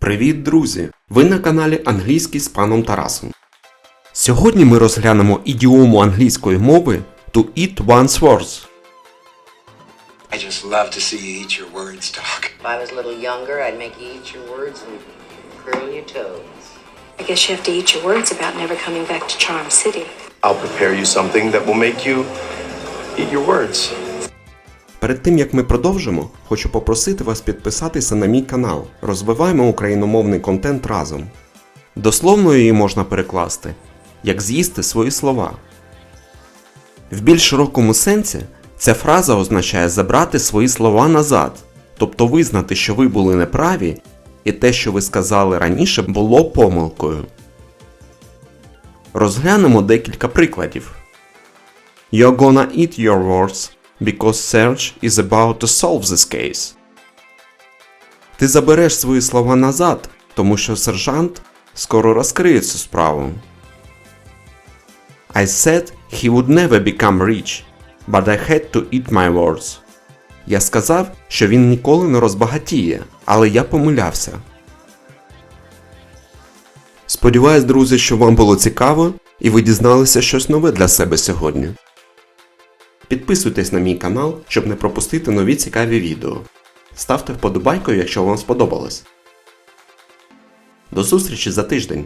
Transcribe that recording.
Привіт, друзі! Ви на каналі Англійський з паном Тарасом. Сьогодні ми розглянемо ідіому англійської мови to eat one's words. I just love to see you eat your words, Doc. If I was a little younger, I'd make you eat your words and curl your toes. I guess you have to eat your words about never coming back to Charm City. I'll prepare you something that will make you eat your words. Перед тим як ми продовжимо, хочу попросити вас підписатися на мій канал. Розвиваємо україномовний контент разом. Дословно її можна перекласти як з'їсти свої слова. В більш широкому сенсі ця фраза означає забрати свої слова назад, тобто визнати, що ви були неправі, і те, що ви сказали раніше, було помилкою. Розглянемо декілька прикладів. You're gonna eat your words because Serge is about to solve this case. Ти забереш свої слова назад, тому що сержант скоро розкриє цю справу. I said he would never become rich, but I had to eat my words. Я сказав, що він ніколи не розбагатіє, але я помилявся. Сподіваюсь, друзі, що вам було цікаво і ви дізналися щось нове для себе сьогодні. Підписуйтесь на мій канал, щоб не пропустити нові цікаві відео. Ставте вподобайку, якщо вам сподобалось. До зустрічі за тиждень!